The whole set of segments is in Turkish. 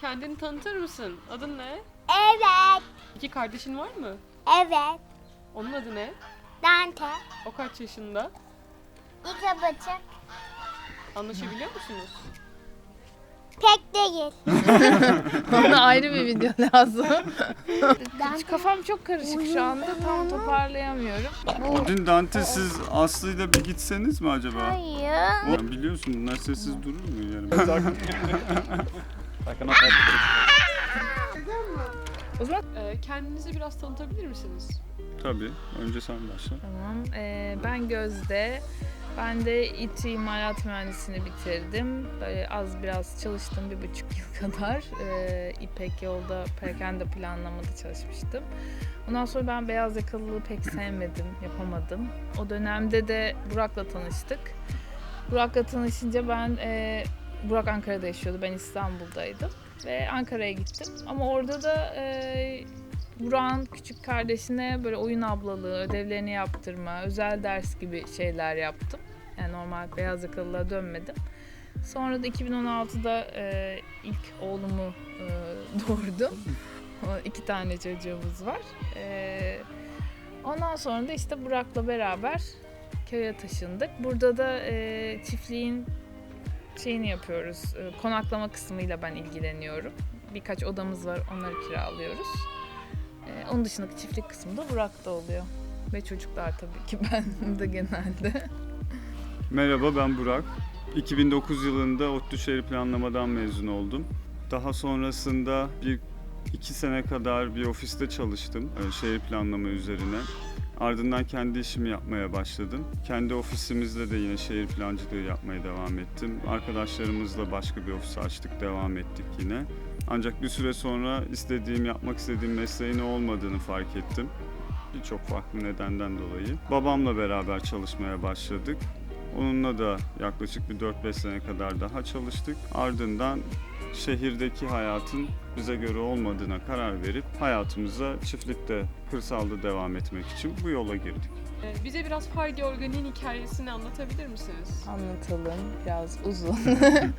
Kendini tanıtır mısın? Adın ne? Evet. İki kardeşin var mı? Evet. Onun adı ne? Dante. O kaç yaşında? İki buçuk. Anlaşabiliyor musunuz? Pek değil. Ona ayrı bir video lazım. Dante. Kafam çok karışık şu anda. Tam toparlayamıyorum. Odin Dante siz Aslı'yla bir gitseniz mi acaba? Hayır. Biliyorsun bunlar sessiz durur mu yarım? O zaman Ee, kendinizi biraz tanıtabilir misiniz? Tabii. Önce sen başla. tamam. Ee, ben Gözde. Ben de İTÜ İmalat Mühendisliğini bitirdim. Böyle az biraz çalıştım bir buçuk yıl kadar. Ee, İpek Yolda perakende planlamada çalışmıştım. Ondan sonra ben beyaz yakalılığı pek sevmedim, yapamadım. O dönemde de Burak'la tanıştık. Burak'la tanışınca ben, e, Burak Ankara'da yaşıyordu, ben İstanbul'daydım. Ve Ankara'ya gittim. Ama orada da e, Burak'ın küçük kardeşine böyle oyun ablalığı, ödevlerini yaptırma, özel ders gibi şeyler yaptım. Yani normal beyaz yakalılığa dönmedim. Sonra da 2016'da e, ilk oğlumu e, doğurdum. İki tane çocuğumuz var. E, ondan sonra da işte Burak'la beraber köye taşındık. Burada da e, çiftliğin şeyini yapıyoruz. E, konaklama kısmıyla ben ilgileniyorum. Birkaç odamız var, onları kiralıyoruz. E, onun dışındaki çiftlik kısmı da Burak'ta oluyor. Ve çocuklar tabii ki ben de genelde. Merhaba ben Burak. 2009 yılında ODTÜ Şehir Planlamadan mezun oldum. Daha sonrasında bir iki sene kadar bir ofiste çalıştım e, şehir planlama üzerine. Ardından kendi işimi yapmaya başladım. Kendi ofisimizde de yine şehir plancılığı yapmaya devam ettim. Arkadaşlarımızla başka bir ofis açtık, devam ettik yine. Ancak bir süre sonra istediğim, yapmak istediğim mesleğin olmadığını fark ettim. Birçok farklı nedenden dolayı. Babamla beraber çalışmaya başladık. Onunla da yaklaşık bir 4-5 sene kadar daha çalıştık. Ardından şehirdeki hayatın bize göre olmadığına karar verip hayatımıza çiftlikte, kırsalda devam etmek için bu yola girdik. Ee, bize biraz Fargi Organik'in hikayesini anlatabilir misiniz? Anlatalım. Biraz uzun.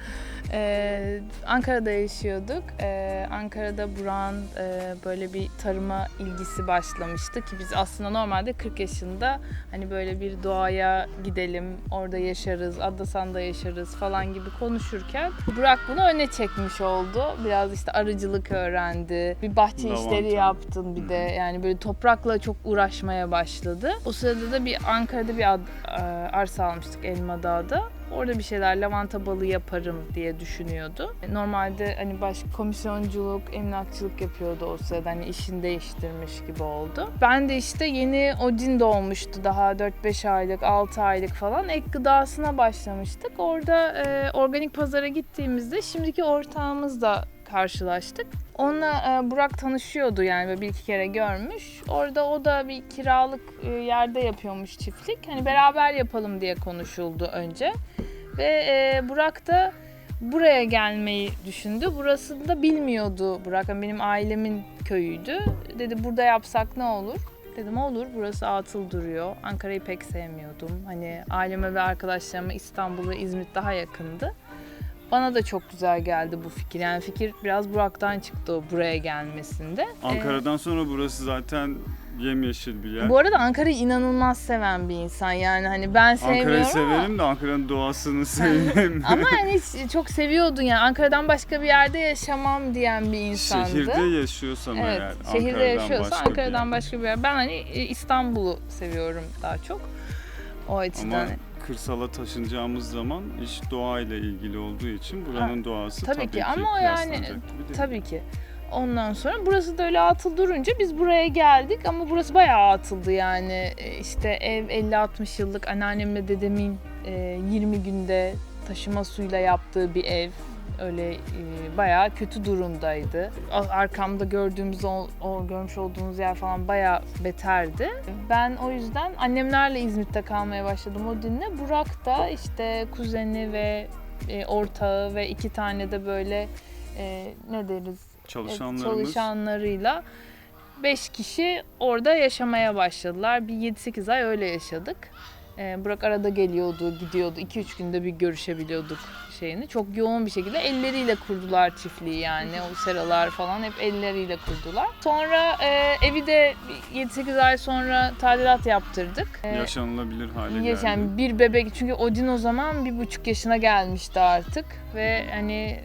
Ee, Ankara'da yaşıyorduk. Ee, Ankara'da Burak'ın e, böyle bir tarıma ilgisi başlamıştı ki biz aslında normalde 40 yaşında hani böyle bir doğaya gidelim, orada yaşarız, Adasan'da yaşarız falan gibi konuşurken Burak bunu öne çekmiş oldu. Biraz işte arıcılık öğrendi. Bir bahçe Lavanta. işleri yaptın bir de yani böyle toprakla çok uğraşmaya başladı. O sırada da bir Ankara'da bir ad, e, arsa almıştık Elmadağ'da. Orada bir şeyler lavanta balı yaparım diye düşünüyordu. Normalde hani baş komisyonculuk, emlakçılık yapıyordu o sırada hani işini değiştirmiş gibi oldu. Ben de işte yeni Odin doğmuştu daha 4-5 aylık, 6 aylık falan ek gıdasına başlamıştık. Orada e, organik pazara gittiğimizde şimdiki ortağımızla karşılaştık. Onunla e, Burak tanışıyordu yani böyle bir iki kere görmüş. Orada o da bir kiralık e, yerde yapıyormuş çiftlik. Hani beraber yapalım diye konuşuldu önce. Ve e, Burak da buraya gelmeyi düşündü. Burasını da bilmiyordu Burak. Yani benim ailemin köyüydü. Dedi burada yapsak ne olur? Dedim olur burası atıl duruyor. Ankara'yı pek sevmiyordum. Hani aileme ve arkadaşlarıma İstanbul ve İzmit daha yakındı. Bana da çok güzel geldi bu fikir. Yani fikir biraz Burak'tan çıktı buraya gelmesinde. Ee, Ankara'dan sonra burası zaten yemyeşil bir yer. bu arada Ankara'yı inanılmaz seven bir insan. Yani hani ben sevmiyorum Ankara'yı ama- severim de Ankara'nın doğasını sevmem. Ama hani hiç çok seviyordun yani Ankara'dan başka bir yerde yaşamam diyen bir insandı. Şehirde yaşıyorsam Evet, eğer şehirde Ankara'dan yaşıyorsa başka bir Ankara'dan yer. başka bir yer. Ben hani İstanbul'u seviyorum daha çok. O açıdan. Ama kırsala taşınacağımız zaman iş doğayla ilgili olduğu için buranın doğası tabii tabii, ki ama o yani-. Tabii ki. Ondan sonra burası da öyle atıl durunca biz buraya geldik ama burası bayağı atıldı yani. E, İşte ev 50-60 yıllık anneannemle dedemin e, 20 günde taşıma suyla yaptığı bir ev. Öyle e, bayağı kötü durumdaydı. Arkamda gördüğümüz o, o görmüş olduğunuz yer falan bayağı beterdi. Ben o yüzden annemlerle İzmit'te kalmaya başladım o dinle. Burak da işte kuzeni ve e, ortağı ve iki tane de böyle e, ne deriz e, Çalışanlarımız çalışanlarıyla 5 kişi orada yaşamaya başladılar. Bir 7-8 ay öyle yaşadık. Ee, Burak arada geliyordu, gidiyordu. 2-3 günde bir görüşebiliyorduk şeyini. Çok yoğun bir şekilde elleriyle kurdular çiftliği yani. O seralar falan hep elleriyle kurdular. Sonra e, evi de 7-8 ay sonra tadilat yaptırdık. Ee, Yaşanılabilir hale geldi. yani bir bebek çünkü Odin o zaman bir buçuk yaşına gelmişti artık ve hani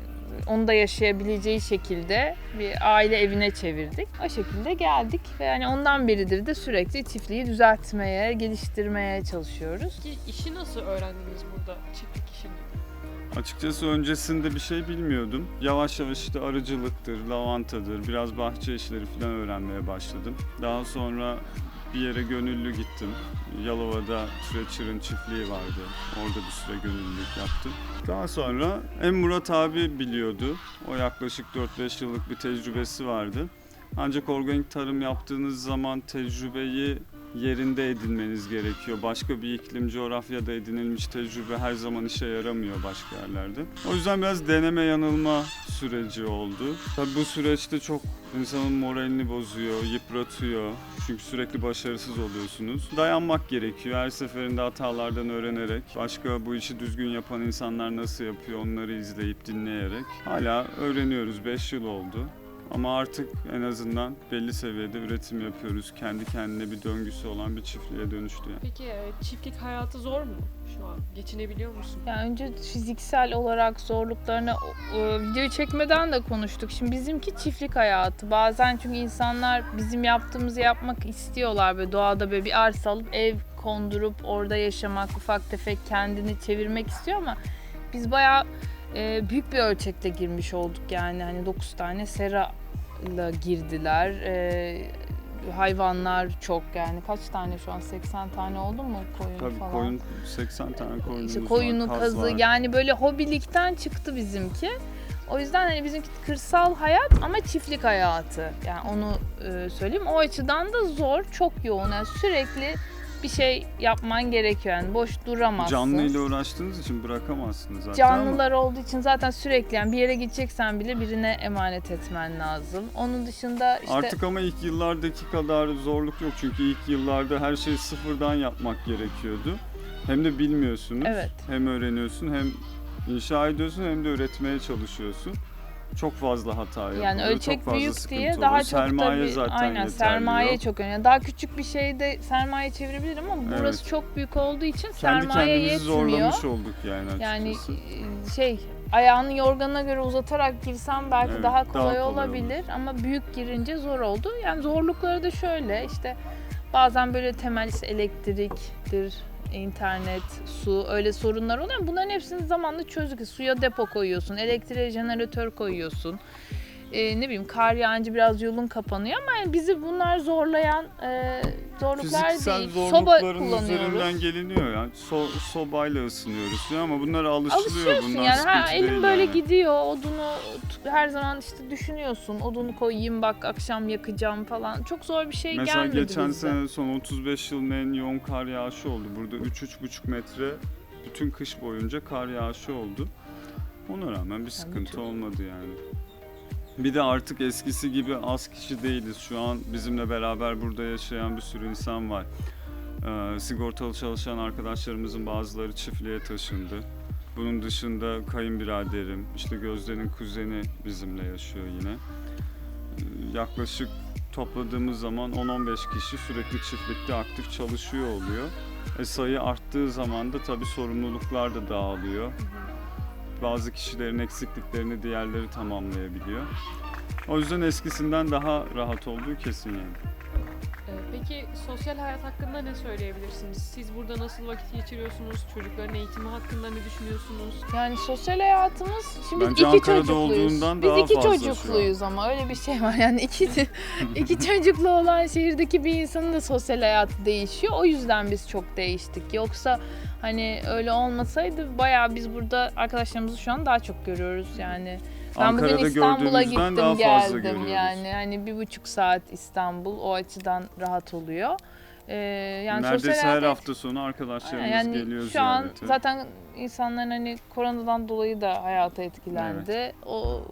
onu da yaşayabileceği şekilde bir aile evine çevirdik. O şekilde geldik ve yani ondan beridir de sürekli çiftliği düzeltmeye, geliştirmeye çalışıyoruz. Peki işi nasıl öğrendiniz burada? Çiftlik işini. Açıkçası öncesinde bir şey bilmiyordum. Yavaş yavaş işte arıcılıktır, lavantadır, biraz bahçe işleri falan öğrenmeye başladım. Daha sonra bir yere gönüllü gittim. Yalova'da Treacher'ın çiftliği vardı. Orada bir süre gönüllülük yaptım. Daha sonra hem Murat abi biliyordu. O yaklaşık 4-5 yıllık bir tecrübesi vardı. Ancak organik tarım yaptığınız zaman tecrübeyi yerinde edinmeniz gerekiyor. Başka bir iklim, coğrafyada edinilmiş tecrübe her zaman işe yaramıyor başka yerlerde. O yüzden biraz deneme yanılma süreci oldu. Tabii bu süreçte çok insanın moralini bozuyor, yıpratıyor. Çünkü sürekli başarısız oluyorsunuz. Dayanmak gerekiyor. Her seferinde hatalardan öğrenerek, başka bu işi düzgün yapan insanlar nasıl yapıyor onları izleyip dinleyerek. Hala öğreniyoruz. 5 yıl oldu. Ama artık en azından belli seviyede üretim yapıyoruz. Kendi kendine bir döngüsü olan bir çiftliğe dönüştü yani. Peki e, çiftlik hayatı zor mu şu an? Geçinebiliyor musun? Yani önce fiziksel olarak zorluklarını e, videoyu çekmeden de konuştuk. Şimdi bizimki çiftlik hayatı. Bazen çünkü insanlar bizim yaptığımızı yapmak istiyorlar böyle doğada böyle bir arsa alıp ev kondurup orada yaşamak, ufak tefek kendini çevirmek istiyor ama biz bayağı e, büyük bir ölçekte girmiş olduk yani hani 9 tane sera ile girdiler. E, hayvanlar çok yani kaç tane şu an 80 tane oldu mu koyun Tabii falan? koyun 80 tane koyunumuz İşte var, koyunu, kaz kazı var. yani böyle hobilikten çıktı bizimki. O yüzden hani bizimki kırsal hayat ama çiftlik hayatı. Yani onu e, söyleyeyim. O açıdan da zor, çok yoğun. Yani sürekli bir şey yapman gerekiyor. Yani boş duramazsın. Canlı ile uğraştığınız için bırakamazsınız zaten ama Canlılar olduğu için zaten sürekli yani bir yere gideceksen bile birine emanet etmen lazım. Onun dışında işte Artık ama ilk yıllardaki kadar zorluk yok çünkü ilk yıllarda her şeyi sıfırdan yapmak gerekiyordu. Hem de bilmiyorsunuz. Evet. Hem öğreniyorsun hem inşa ediyorsun hem de üretmeye çalışıyorsun. Çok fazla hata yapılıyor. Yani çok ölçek fazla büyük diye oluyor. daha çok sermaye tabii zaten aynen sermaye yok. çok önemli. Daha küçük bir şeyde sermaye çevirebilirim ama burası Evet. çok büyük olduğu için Kendi sermaye yetmiyor. zorlamış olduk yani açıkçası. Yani e, şey ayağını yorganına göre uzatarak girsem belki Evet, daha daha kolay, kolay olabilir ama büyük girince zor oldu. Yani zorlukları da şöyle işte bazen böyle temel işte elektriktir, internet, su öyle sorunlar ama Bunların hepsini zamanla çözdük. Suya depo koyuyorsun, elektriğe jeneratör koyuyorsun. E, ne bileyim kar yağınca biraz yolun kapanıyor ama yani bizi bunlar zorlayan e, zorluklar Fiziksel değil. Soba zorlukların kullanıyoruz. üzerinden geliniyor yani. So, sobayla ısınıyoruz falan ama bunlara alışılıyor. Alışıyorsun Bunlar yani. Ha, sıkıntı elim değil böyle yani. gidiyor. Odunu t- her zaman işte düşünüyorsun. Odunu koyayım bak akşam yakacağım falan. Çok zor bir şey Mesela gelmedi geçen bize. sene son 35 yılın en yoğun kar yağışı oldu. Burada 3-3,5 metre bütün kış boyunca kar yağışı oldu. Ona rağmen bir sıkıntı olmadı yani. Bir de artık eskisi gibi az kişi değiliz. Şu an bizimle beraber burada yaşayan bir sürü insan var. Ee, sigortalı çalışan arkadaşlarımızın bazıları çiftliğe taşındı. Bunun dışında kayınbiraderim, işte Gözde'nin kuzeni bizimle yaşıyor yine. Ee, Yaklaşık topladığımız zaman 10-15 kişi sürekli çiftlikte aktif çalışıyor oluyor. E sayı arttığı zaman da tabii sorumluluklar da dağılıyor. Bazı kişilerin eksikliklerini diğerleri tamamlayabiliyor. O yüzden eskisinden daha rahat olduğu kesin yani. E, Peki sosyal hayat hakkında ne söyleyebilirsiniz? Siz burada nasıl vakit geçiriyorsunuz? Çocukların eğitimi hakkında ne düşünüyorsunuz? Yani sosyal hayatımız şimdi biz Bence iki Ankara'da çocukluyuz. olduğundan Biz daha iki fazla çocukluyuz ama öyle bir şey var. Yani iki iki çocuklu olan şehirdeki bir insanın da sosyal hayatı değişiyor. O yüzden biz çok değiştik. Yoksa hani öyle olmasaydı bayağı biz burada arkadaşlarımızı şu an daha çok görüyoruz yani. Ben Ankara'da bugün İstanbul'a gördüğümüzden daha gittim fazla geldim yani hani bir buçuk saat İstanbul o açıdan rahat oluyor. Ee, yani Neredeyse sosyal her hafta sonu arkadaşlarımız yani geliyor şu an ziyarete. zaten insanların hani koronadan dolayı da hayata etkilendi. O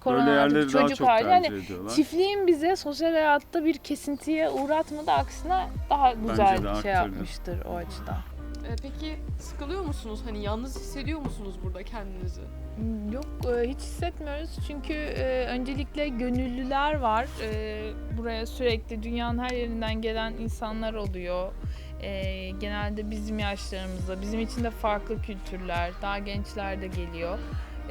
koronadan yerleri daha çocuk çok hali yani ediyorlar. çiftliğin bize sosyal hayatta bir kesintiye uğratmadı aksine daha güzel de şey yapmıştır o açıdan. E, peki sıkılıyor musunuz? Hani yalnız hissediyor musunuz burada kendinizi? Yok e, hiç hissetmiyoruz çünkü e, öncelikle gönüllüler var. E, Buraya sürekli dünyanın her yerinden gelen insanlar oluyor. E, Genelde bizim yaşlarımızda, bizim için de farklı kültürler, daha gençler de geliyor.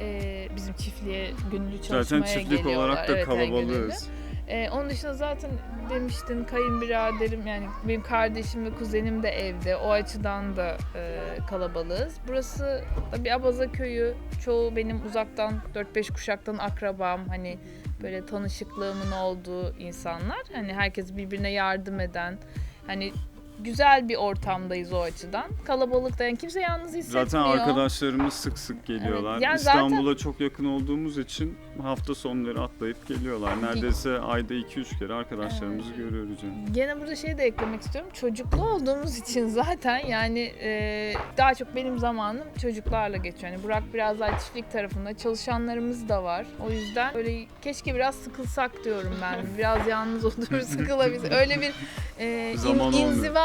E, Bizim çiftliğe gönüllü çalışmaya Zaten çiftlik geliyorlar. olarak da Evet, evet, gönüllü. kalabalığız. Ee, onun dışında zaten demiştin kayınbiraderim yani benim kardeşim ve kuzenim de evde. O açıdan da e, kalabalığız. Burası da bir Abaza köyü. Çoğu benim uzaktan 4-5 kuşaktan akrabam. Hani böyle tanışıklığımın olduğu insanlar. Hani herkes birbirine yardım eden. Hani güzel bir ortamdayız o açıdan. Kalabalıkta yani kimse yalnız hissetmiyor. Zaten arkadaşlarımız sık sık geliyorlar. yani zaten- İstanbul'a çok yakın olduğumuz için hafta sonları atlayıp geliyorlar. Neredeyse ayda 2-3 kere arkadaşlarımızı görüyoruz yani. Gene burada şey de eklemek istiyorum. Çocuklu olduğumuz için zaten yani e, daha çok benim zamanım çocuklarla geçiyor. Yani Burak biraz daha çiftlik tarafında çalışanlarımız da var. O yüzden böyle keşke biraz sıkılsak diyorum ben. Biraz yalnız olur sıkılabilir. Öyle bir e, in- Zaman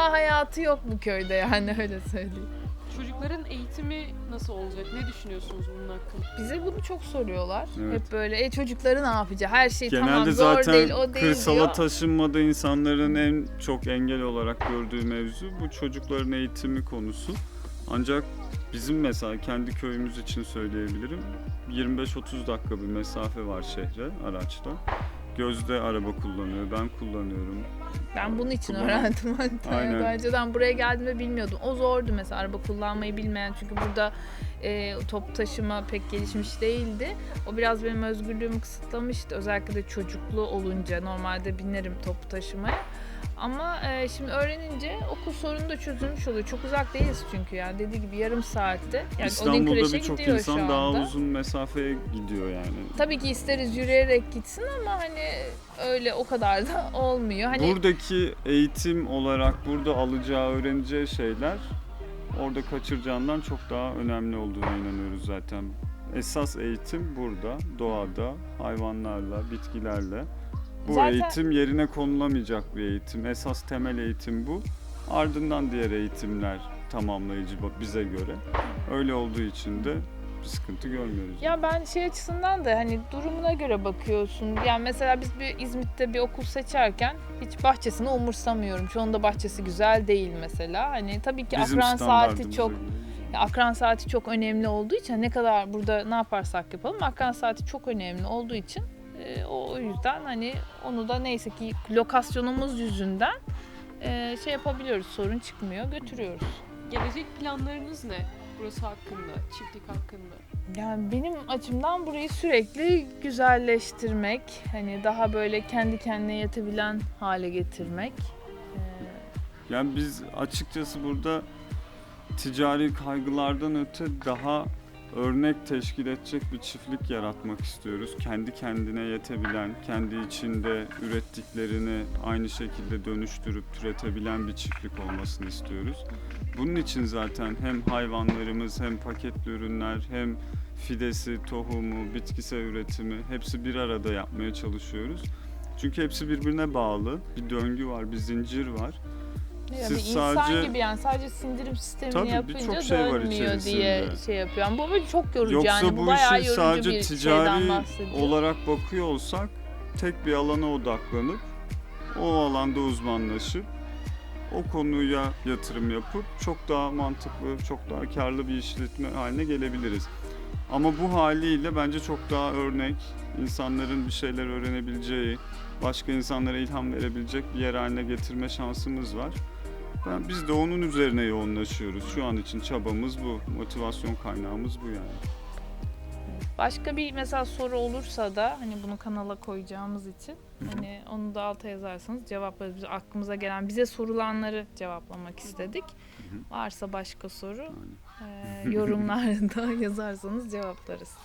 inziva hayatı yok bu köyde yani öyle söyleyeyim. Çocukların eğitimi nasıl olacak? Ne düşünüyorsunuz bunun hakkında? Bize bunu çok soruyorlar. Evet. Hep böyle e, çocukları ne yapacak? Her şey Genelde tamam zor zaten değil o değil kırsala diyor. taşınmada insanların en çok engel olarak gördüğü mevzu bu çocukların eğitimi konusu. Ancak bizim mesela kendi köyümüz için söyleyebilirim. 25-30 dakika bir mesafe var şehre araçta. Gözde araba kullanıyor, ben kullanıyorum. Ben bunun için Kullan- öğrendim hatta. Aynen. Daha önceden buraya geldiğimde bilmiyordum. O zordu mesela araba kullanmayı bilmeyen çünkü burada e, top taşıma pek gelişmiş değildi. O biraz benim özgürlüğümü kısıtlamıştı. Özellikle de çocuklu olunca normalde binerim top taşımaya. Ama e, şimdi öğrenince okul sorunu da çözülmüş oluyor. Çok uzak değiliz çünkü yani dediği gibi yarım saatte. Yani İstanbul'da birçok insan daha uzun mesafeye gidiyor yani. Tabii ki isteriz yürüyerek gitsin ama hani öyle o kadar da olmuyor. Hani Buradaki eğitim olarak burada alacağı, öğreneceği şeyler orada kaçıracağından çok daha önemli olduğuna inanıyoruz zaten. Esas eğitim burada, doğada, hayvanlarla, bitkilerle. Bu Zaten- eğitim yerine konulamayacak bir eğitim. Esas temel eğitim bu. Ardından diğer eğitimler tamamlayıcı bize göre. Öyle olduğu için de bir sıkıntı görmüyoruz. Ya ben şey açısından da hani durumuna göre bakıyorsun. Yani mesela biz bir İzmit'te bir okul seçerken hiç bahçesini umursamıyorum. Çoğunda bahçesi güzel değil mesela. Hani tabii ki Bizim akran saati çok göre. ya akran saati çok önemli olduğu için ne kadar burada ne yaparsak yapalım akran saati çok önemli olduğu için e, o yüzden hani onu da neyse ki lokasyonumuz yüzünden e, şey yapabiliyoruz. Sorun çıkmıyor. Götürüyoruz. Gelecek planlarınız ne? Burası hakkında, çiftlik hakkında. Yani benim açımdan burayı sürekli güzelleştirmek, hani daha böyle kendi kendine yetebilen hale getirmek. Ee, Yani biz açıkçası burada ticari kaygılardan öte daha örnek teşkil edecek bir çiftlik yaratmak istiyoruz. Kendi kendine yetebilen, kendi içinde ürettiklerini aynı şekilde dönüştürüp türetebilen bir çiftlik olmasını istiyoruz. Bunun için zaten hem hayvanlarımız hem paketli ürünler hem fidesi, tohumu, bitkisel üretimi hepsi bir arada yapmaya çalışıyoruz. Çünkü hepsi birbirine bağlı. Bir döngü var, bir zincir var. Ne Siz insan sadece- gibi yani sadece sindirim sistemini Tabii, yapınca şey dönmüyor diye şey yapıyor. Yani bu çok yorucu Yoksa yani bu bayağı işi yorucu sadece bir ticari olarak bakıyor olsak tek bir alana odaklanıp o alanda uzmanlaşıp o konuya yatırım yapıp çok daha mantıklı, çok daha karlı bir işletme haline gelebiliriz. Ama bu haliyle bence çok daha örnek, insanların bir şeyler öğrenebileceği, başka insanlara ilham verebilecek bir yer haline getirme şansımız var. Ben, biz de onun üzerine yoğunlaşıyoruz. Şu an için çabamız bu, motivasyon kaynağımız bu yani. Başka bir mesela soru olursa da hani bunu kanala koyacağımız için hani onu da alta yazarsanız cevaplarız. Biz aklımıza gelen bize sorulanları cevaplamak istedik. Varsa başka soru e, yorumlarda yazarsanız cevaplarız.